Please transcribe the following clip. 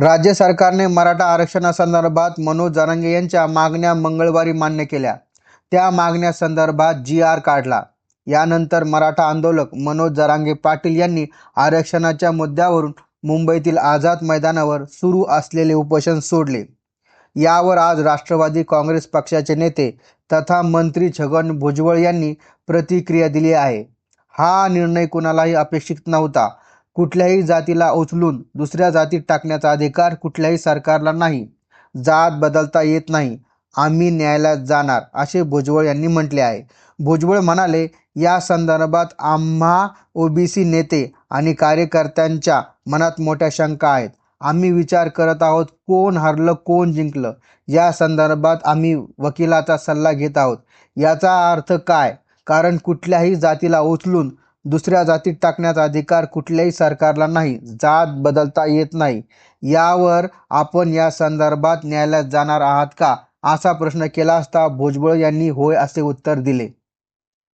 राज्य सरकारने मराठा आरक्षणासंदर्भात मनोज जरांगे यांच्या मागण्या मंगळवारी मान्य केल्या. त्या मागण्यासंदर्भात जी आर काढला. यानंतर मराठा आंदोलक मनोज जरांगे पाटील यांनी आरक्षणाच्या मुद्द्यावरून मुंबईतील आझाद मैदानावर सुरू असलेले उपोषण सोडले. यावर आज राष्ट्रवादी काँग्रेस पक्षाचे नेते तथा मंत्री छगन भुजबळ यांनी प्रतिक्रिया दिली आहे. हा निर्णय कुणालाही अपेक्षित नव्हता. कुठल्याही जातीला उचलून दुसऱ्या जातीत टाकण्याचा अधिकार कुठल्याही सरकारला नाही. जात बदलता येत नाही. आम्ही न्यायालयात जाणार असे भुजबळ यांनी म्हटले आहे. भुजबळ म्हणाले या संदर्भात आम्हा ओबीसी नेते आणि कार्यकर्त्यांच्या मनात मोठ्या शंका आहेत. आम्ही विचार करत आहोत कोण हरलं कोण जिंकलं. या संदर्भात आम्ही वकिलाचा सल्ला घेत आहोत. याचा अर्थ काय? कारण कुठल्याही जातीला उचलून दुसऱ्या जातीत टाकण्याचा अधिकार कुठल्याही सरकारला नाही. जात बदलता येत नाही. यावर आपण या संदर्भात न्यायालयात जाणार आहात का? असा प्रश्न केला असता भुजबळ यांनी होय असे उत्तर दिले.